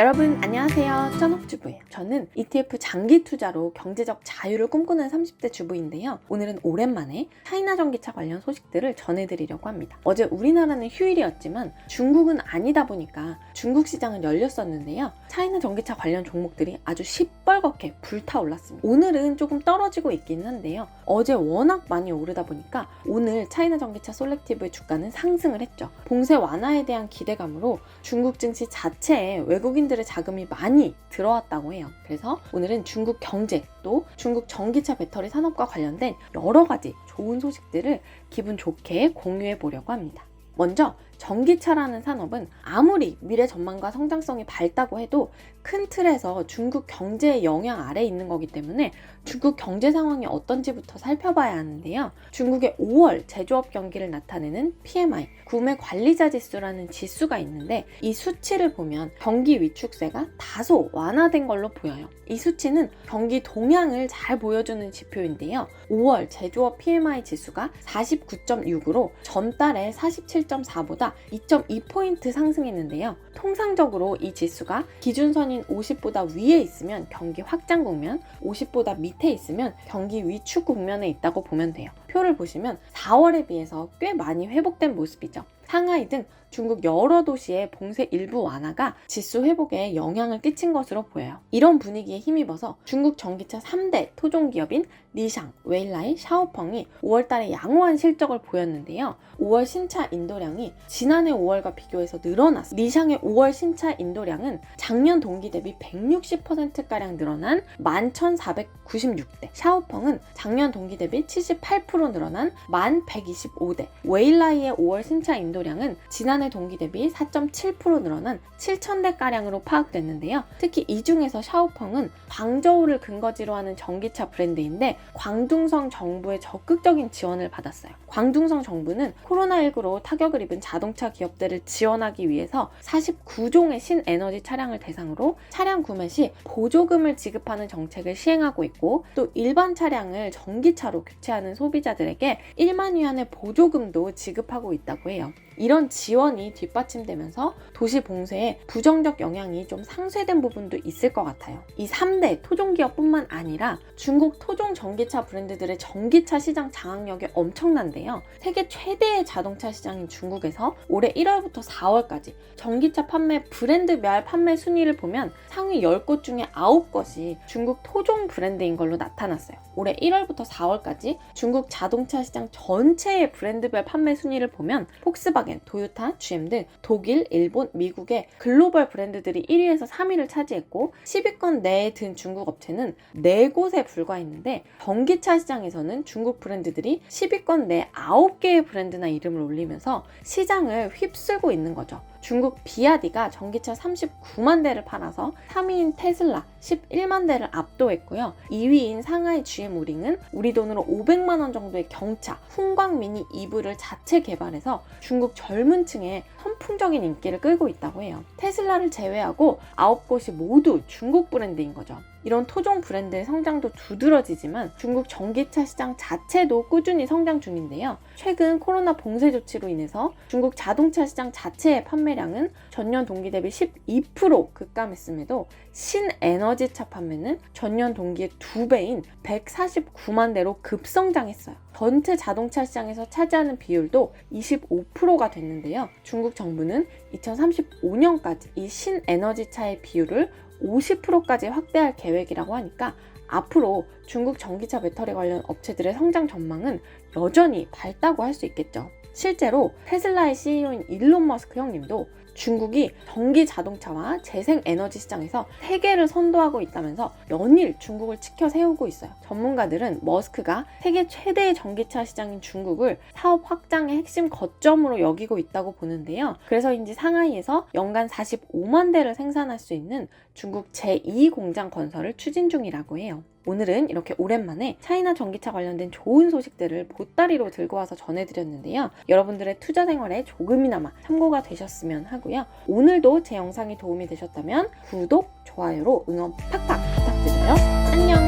여러분 안녕하세요. 천옥주부예요. 저는 ETF 장기 투자로 경제적 자유를 꿈꾸는 30대 주부인데요. 오늘은 오랜만에 차이나 전기차 관련 소식들을 전해드리려고 합니다. 어제 우리나라는 휴일이었지만 중국은 아니다 보니까 중국 시장은 열렸었는데요. 차이나 전기차 관련 종목들이 아주 시뻘겋게 불타올랐습니다. 오늘은 조금 떨어지고 있기는 한데요. 어제 워낙 많이 오르다 보니까 오늘 차이나 전기차 솔렉티브의 주가는 상승을 했죠. 봉쇄 완화에 대한 기대감으로 중국 증시 자체에 외국인 들의 자금이 많이 들어왔다고 해요. 그래서 오늘은 중국 경제 또 중국 전기차 배터리 산업과 관련된 여러 가지 좋은 소식들을 기분 좋게 공유해 보려고 합니다. 먼저 전기차라는 산업은 아무리 미래 전망과 성장성이 밝다고 해도 큰 틀에서 중국 경제의 영향 아래 있는 거기 때문에 중국 경제 상황이 어떤지부터 살펴봐야 하는데요. 중국의 5월 제조업 경기를 나타내는 PMI, 구매 관리자 지수라는 지수가 있는데 이 수치를 보면 경기 위축세가 다소 완화된 걸로 보여요. 이 수치는 경기 동향을 잘 보여주는 지표인데요. 5월 제조업 PMI 지수가 49.6으로 전달에 47. 37.4보다 2.2포인트 상승했는데요. 통상적으로 이 지수가 기준선인 50보다 위에 있으면 경기 확장 국면, 50보다 밑에 있으면 경기 위축 국면에 있다고 보면 돼요. 표를 보시면 4월에 비해서 꽤 많이 회복된 모습이죠. 상하이 등 중국 여러 도시의 봉쇄 일부 완화가 지수 회복에 영향을 끼친 것으로 보여요. 이런 분위기에 힘입어서 중국 전기차 3대 토종 기업인 리샹, 웨일라이, 샤오펑이 5월 달에 양호한 실적을 보였는데요. 5월 신차 인도량이 지난해 5월과 비교해서 늘어났어요. 리샹의 5월 신차 인도량은 작년 동기 대비 160%가량 늘어난 11,496대, 샤오펑은 작년 동기 대비 78% 늘어난 1,125대, 웨일라이의 5월 신차 인도량은 지난 해 동기 대비 4.7% 늘어난 7,000대가량으로 파악됐는데요. 특히 이 중에서 샤오펑은 광저우를 근거지로 하는 전기차 브랜드인데 광둥성 정부의 적극적인 지원을 받았어요. 광둥성 정부는 코로나19로 타격을 입은 자동차 기업들을 지원하기 위해서 49종의 신에너지 차량을 대상으로 차량 구매 시 보조금을 지급하는 정책을 시행하고 있고 또 일반 차량을 전기차로 교체하는 소비자들에게 1만 위안의 보조금도 지급하고 있다고 해요. 이런 지원이 뒷받침되면서 도시 봉쇄에 부정적 영향이 좀 상쇄된 부분도 있을 것 같아요. 이 3대 토종기업뿐만 아니라 중국 토종 전기차 브랜드들의 전기차 시장 장악력이 엄청난데요. 세계 최대의 자동차 시장인 중국에서 올해 1월부터 4월까지 전기차 판매 브랜드별 판매 순위를 보면 상위 10곳 중에 9곳이 중국 토종 브랜드인 걸로 나타났어요. 올해 1월부터 4월까지 중국 자동차 시장 전체의 브랜드별 판매 순위를 보면 폭스바겐, 도요타, GM 등 독일, 일본, 미국의 글로벌 브랜드들이 1위에서 3위를 차지했고 10위권 내에 든 중국 업체는 4곳에 불과했는데 전기차 시장에서는 중국 브랜드들이 10위권 내 9개의 브랜드나 이름을 올리면서 시장을 휩쓸고 있는 거죠. 중국 비아디가 전기차 39만 대를 팔아서 3위인 테슬라 11만 대를 압도했고요. 2위인 상하이 GM 우링은 우리 돈으로 500만 원 정도의 경차 훈광 미니 EV를 자체 개발해서 중국 젊은 층에 선풍적인 인기를 끌고 있다고 해요. 테슬라를 제외하고 9곳이 모두 중국 브랜드인 거죠. 이런 토종 브랜드의 성장도 두드러지지만 중국 전기차 시장 자체도 꾸준히 성장 중인데요. 최근 코로나 봉쇄 조치로 인해서 중국 자동차 시장 자체의 판매량은 전년 동기 대비 12% 급감했음에도 신에너지차 판매는 전년 동기의 2배인 149만 대로 급성장했어요. 전체 자동차 시장에서 차지하는 비율도 25%가 됐는데요. 중국 정부는 2035년까지 이 신에너지차의 비율을 50%까지 확대할 계획이라고 하니까 앞으로 중국 전기차 배터리 관련 업체들의 성장 전망은 여전히 밝다고 할 수 있겠죠. 실제로 테슬라의 CEO인 일론 머스크 형님도 중국이 전기 자동차와 재생 에너지 시장에서 세계를 선도하고 있다면서 연일 중국을 치켜 세우고 있어요. 전문가들은 머스크가 세계 최대의 전기차 시장인 중국을 사업 확장의 핵심 거점으로 여기고 있다고 보는데요. 그래서인지 상하이에서 연간 45만 대를 생산할 수 있는 중국 제2 공장 건설을 추진 중이라고 해요. 오늘은 이렇게 오랜만에 차이나 전기차 관련된 좋은 소식들을 보따리로 들고 와서 전해드렸는데요. 여러분들의 투자 생활에 조금이나마 참고가 되셨으면 하고요. 오늘도 제 영상이 도움이 되셨다면 구독, 좋아요로 응원 팍팍 부탁드려요. 안녕!